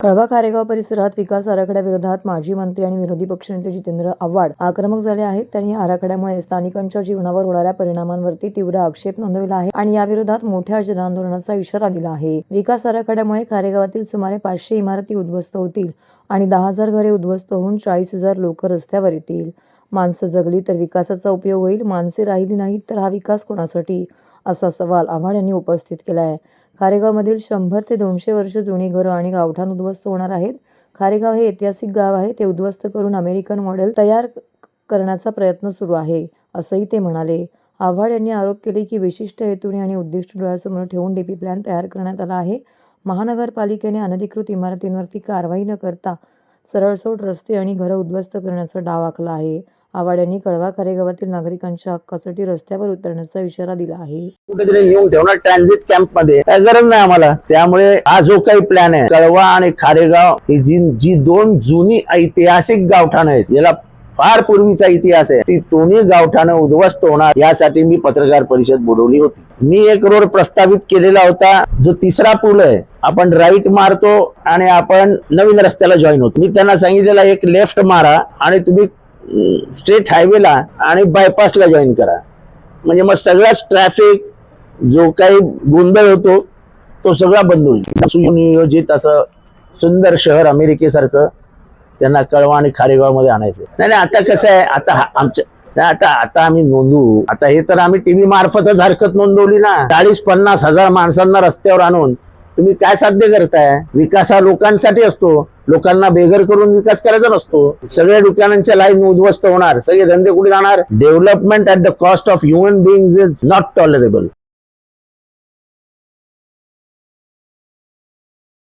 कळवा कारेगाव परिसरात विकास आराखड्याविरोधात माजी मंत्री आणि विरोधी पक्षनेते जितेंद्र आव्हाड आक्रमक झाले आहेत. त्यांनी या आराखड्यामुळे स्थानिकांच्या जीवनावर होणाऱ्या परिणामांवरती तीव्र आक्षेप नोंदवला आहे आणि याविरोधात मोठ्या जनआंदोलनाचा इशारा दिला आहे. विकास आराखड्यामुळे कारेगावातील सुमारे पाचशे इमारती उद्ध्वस्त होतील आणि दहा हजार घरे उद्ध्वस्त होऊन चाळीस हजार लोक रस्त्यावर येतील. माणसं जगली तर विकासाचा उपयोग होईल. माणसे राहिली नाहीत तर हा विकास कोणासाठी? असा सवाल आव्हाड यांनी उपस्थित केला आहे खारेगावमधील शंभर ते दोनशे वर्ष जुनी घरं आणि गावठाण उद्ध्वस्त होणार आहेत. खारेगाव हे ऐतिहासिक गाव आहे. ते उद्ध्वस्त करून अमेरिकन मॉडेल तयार करण्याचा प्रयत्न सुरू आहे असंही ते म्हणाले. आव्हाड यांनी आरोप केले की विशिष्ट हेतूने आणि उद्दिष्ट डोळ्यासमोर ठेवून डीपी प्लॅन तयार करण्यात आला आहे. महानगरपालिकेने अनधिकृत इमारतींवरती कारवाई न करता सरळसोट रस्ते आणि घरं उद्ध्वस्त करण्याचा डाव आखला आहे. आव्हाड यांनी कळवा खारेगावातील नागरिकांच्या हक्कासाठी रस्त्यावर उतरण्याचा इशारा दिला आहे. कुठेतरी येऊन ठेवणार ट्रान्झिट कॅम्पमध्ये. काय गरज नाही आम्हाला. त्यामुळे हा जो काही प्लॅन आहे कळवा आणि खारेगाव ही जी जी दोन जुनी ऐतिहासिक गावठाण आहेत याला फार पूर्वीचा इतिहास आहे. ती दोन्ही गावठाणं उद्ध्वस्त होणार यासाठी मी पत्रकार परिषद बोलवली होती. मी एक रोड प्रस्तावित केलेला होता जो तिसरा पूल आहे. आपण राईट मारतो आणि आपण नवीन रस्त्याला जॉईन होतो. मी त्यांना सांगितलेला एक लेफ्ट मारा आणि तुम्ही स्ट्रेट हायवेला आणि बायपासला जॉईन करा. म्हणजे मग सगळाच ट्रॅफिक जो काही गोंधळ होतो तो सगळा बंद होईल. सुनियोजित असं सुंदर शहर अमेरिकेसारखं त्यांना कळवा आणि खारेगावमध्ये आणायचं नाही नाही आता कसं आहे आता आमच्या नाही, आता आता आम्ही नोंदवू आता हे तर आम्ही टीव्ही मार्फतच हरकत नोंदवली ना. चाळीस पन्नास हजार माणसांना रस्त्यावर आणून तुम्ही काय साध्य करताय? विकास हा लोकांसाठी असतो. लोकांना बेघर करून विकास करायचा नसतो. सगळ्या दुकानांच्या लाईन उद्ध्वस्त होणार. सगळे धंदे कुठे जाणार? Development at the cost of human being is not tolerable